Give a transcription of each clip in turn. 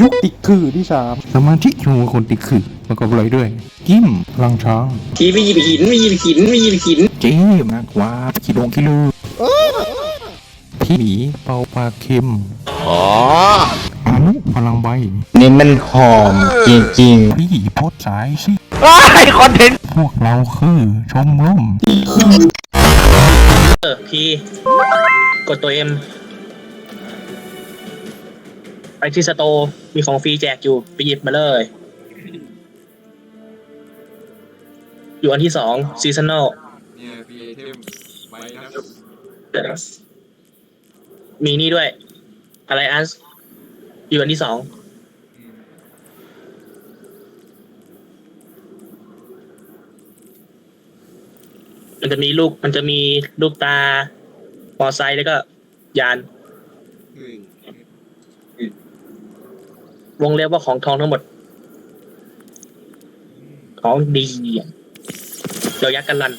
ยุคติดคือที่สามสมาธิหัวคนติดคือประกอบเลยด้วย กิมพลังช้างทีไม่หยิบหินไม่หยิบหินไม่หยิบหินเจมากกว่าขีดงคิลือพี่หมีเป่าปลาเค็มอ๋ออนุพลังใบนี่มันหอมจริงพี่โพดสายสิๆไอคอนเทนต์พวกเราคือชมรมเออพีกดตัวเอ็ม ไปที่สโตร์มีของฟรีแจกอยู่ไปหยิบมาเลย อยู่อันที่สองซีซัน a ลเนี่ยพีไอเทมไว้นะมีนี่ด้วยอะไรอันส์อยู่อันที่สองมันจะมีลูกมันจะมีลูกตามอไซค์แล้วก็ยาน วงเล็บว่าของทองทั้งหมด ของดีเดี๋ยวยักษ์กันลัน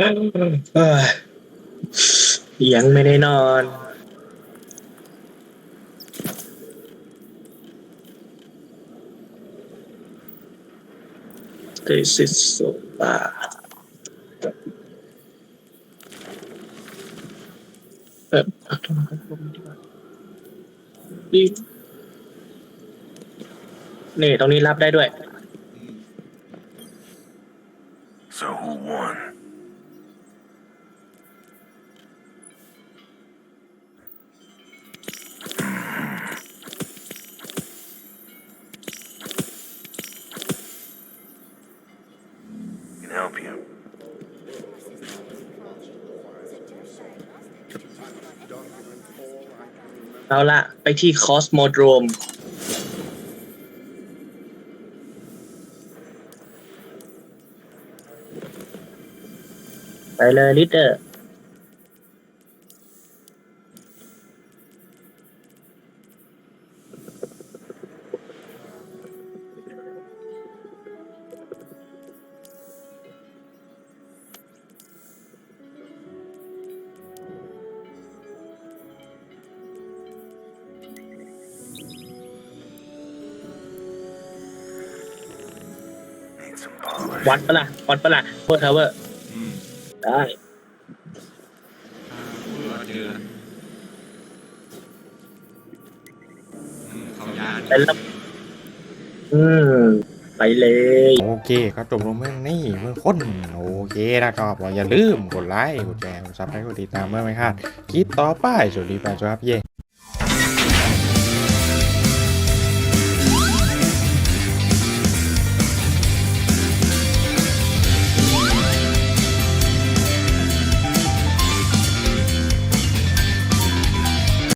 ยังไม่ได้นอน This is so bad เออเอาโทรศัพท์ลงดีกว่านี่นี่ ตรงนี้รับได้ด้วย So who won? เอาละไปที่คอสโมโดรมไปเลยลิเตอร์ วัดปะล่ะวัดปะล่ะเวอร์ทาวเวอร์อืมได้อ่าพูดว่าเจออืมเขายานไปแล้วอืมไปเลยโอเคครับจบลงเมื่อนี้เมื่อคนโอเคนะครับอย่าลืมกดไลค์กดแชร์กดซับให้กดติดตามเมื่อไม่พลาดคลิปต่อไปสวัสดีไปครับเย่